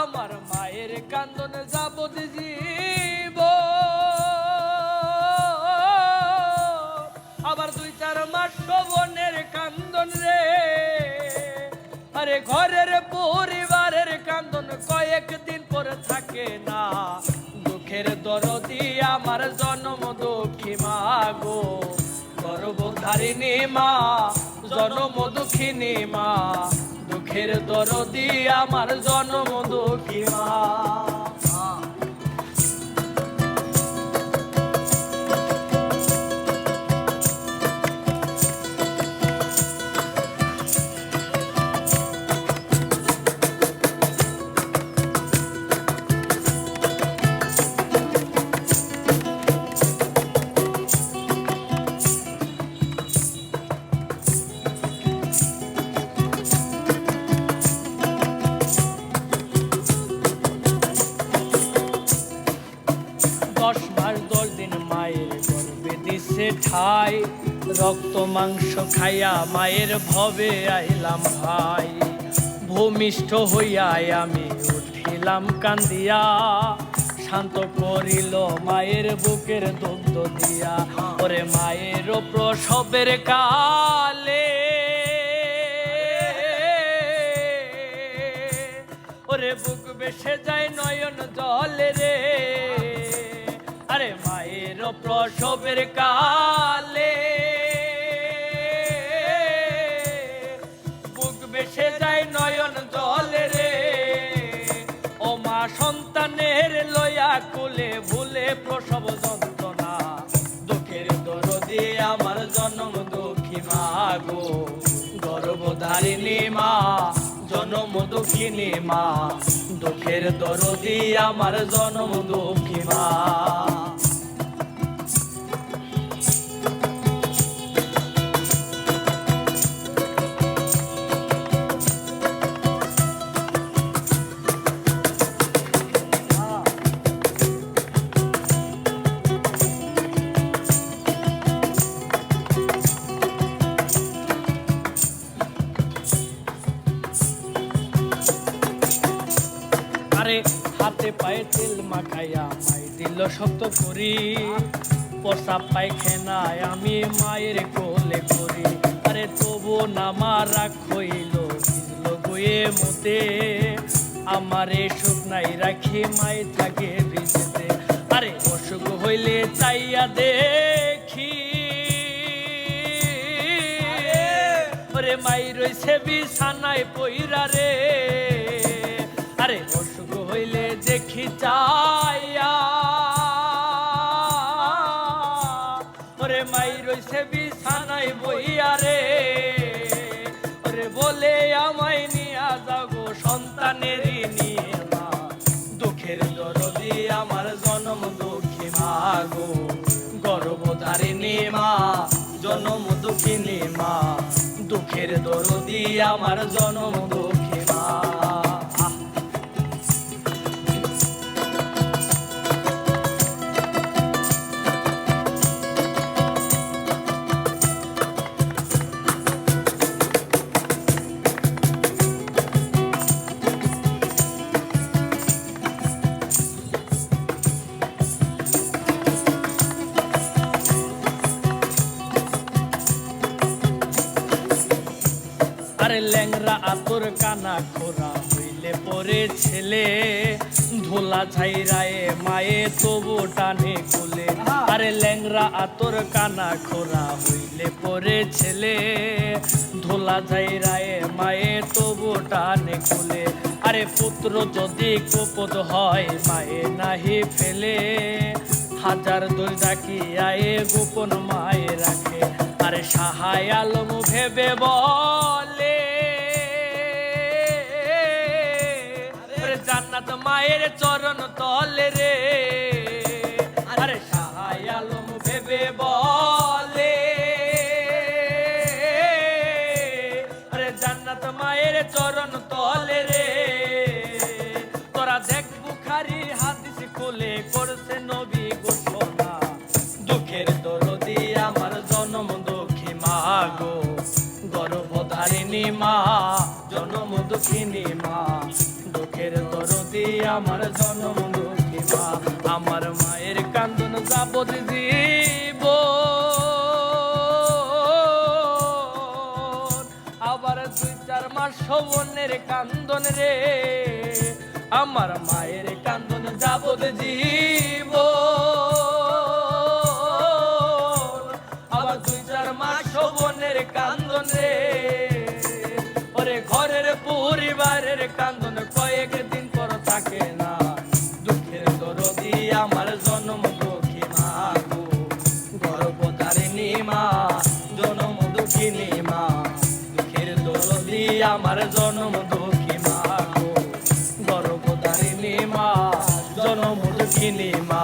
আমার মায়ের কান্দন যাবত জীব। আবার দুই চার মাস বোনের কান্দন রে। আরে ঘরের পরিবারের কান্দন কয়েকদিন পরে থাকে না। দুঃখের দরদি আমার জন্ম দুঃখী মা গো। গর্ভধারিণী মা, জন্ম দুঃখিনী মা। দুঃখের দরদি আমার জন্ম দুঃখী ঠাই রক্ত, মাংস খাইয়া মায়ের ভবে আইলাম ভাই। ভূমিষ্ঠ হইয়াই আমি উঠিলাম কান্দিয়া, শান্ত করিল মায়ের বুকের দুগ্ধ দিয়া। ওরে মায়ের প্রসবের কালে, ওরে বুক বেসে যায় নয়ন জলে রে। প্রসবের কালে বুক বেসে যায় নয়ন জলে রে। ও মা সন্তানের লয়া কুলে ভুলে প্রসব যন্ত্রণা। দুঃখের দরদি আমার জন্ম দুঃখী মা গো। গর্ভধারিণী মা, জনম দুঃখিনী মা। দুঃখের দরদি আমার জনম দুঃখী মা। আরে হাতে পায়ে তেল মাখাইয়া মাই দিল শক্ত করি। পশা পায়খানায় আমি মায়ের কোলে করি। আরে তবু নামা রাখ হইল ভিজল বয়ে মতে। আমারে শুকনাই রাখি মাই থাকে ভিজতে। আরে অসুখ হইলে চাইয়া দেখি। মাই রইছে বিছানায় পইরা রে। আরে অসুখ হইলে দেখি চাইয়া ওরে মাই রইছে বিছানায় বইয়া রে। ওরে বলে আমায় নিয়া নিয়ে মা। দুঃখের দরদি আমার জনম দুঃখী মা গো। গর্ভধারিণী মা, জনম দুঃখিনী মা। দুঃখের দরদি আমার জনম দুঃখী আতর কানা খোরা হইলে পরে ছেলে, ধোলা ছাইরায়ে মায়ে তবু টানে কোলে। আরে ল্যাংরা আতর কানা খোরা হইলে পরে ছেলে, ধোলা ছাইরায়ে মায়ে তবু টানে কোলে। আরে পুত্র যদি কুপদ হয়, মায়ে নাহি ফেলে। হাজার ডাকি আয়ে গোপন মায়ে রাখে। আরে সাহায় আলম ভেবে বলে মায়ের চরণ তলে রে। আরে সাহায় আলম ভেবে বলে। আরে জান্নাত মায়ের চরণ তলে রে। তোরা দেখ বুখারি হাদিস খুলে করছে নবী ঘোষণা। দুঃখের দরদি আমার জনম দুঃখী মা গো। গর্ভধারিণী মা, জনম দুঃখিনী মা। দুঃখের তরতি আমার জন্ম দুঃখিমা আমার মায়ের কান্দন যাবত জীব। আবার দুই চার মাস শোভনের কান্দন রে। আমার মায়ের কান্দন যাবত জীব। আমার জন্ম দুঃখী মা গর্ভধারিণী মা, জন্ম দুঃখিনী মা।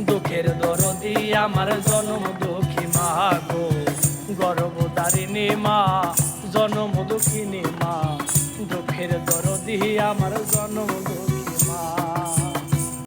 দুঃখের দরদি আমার জন্ম দুঃখী মা গো। গর্ভধারিণী মা, জন্ম দুঃখিনী মা। দুঃখের দরদি আমার জনম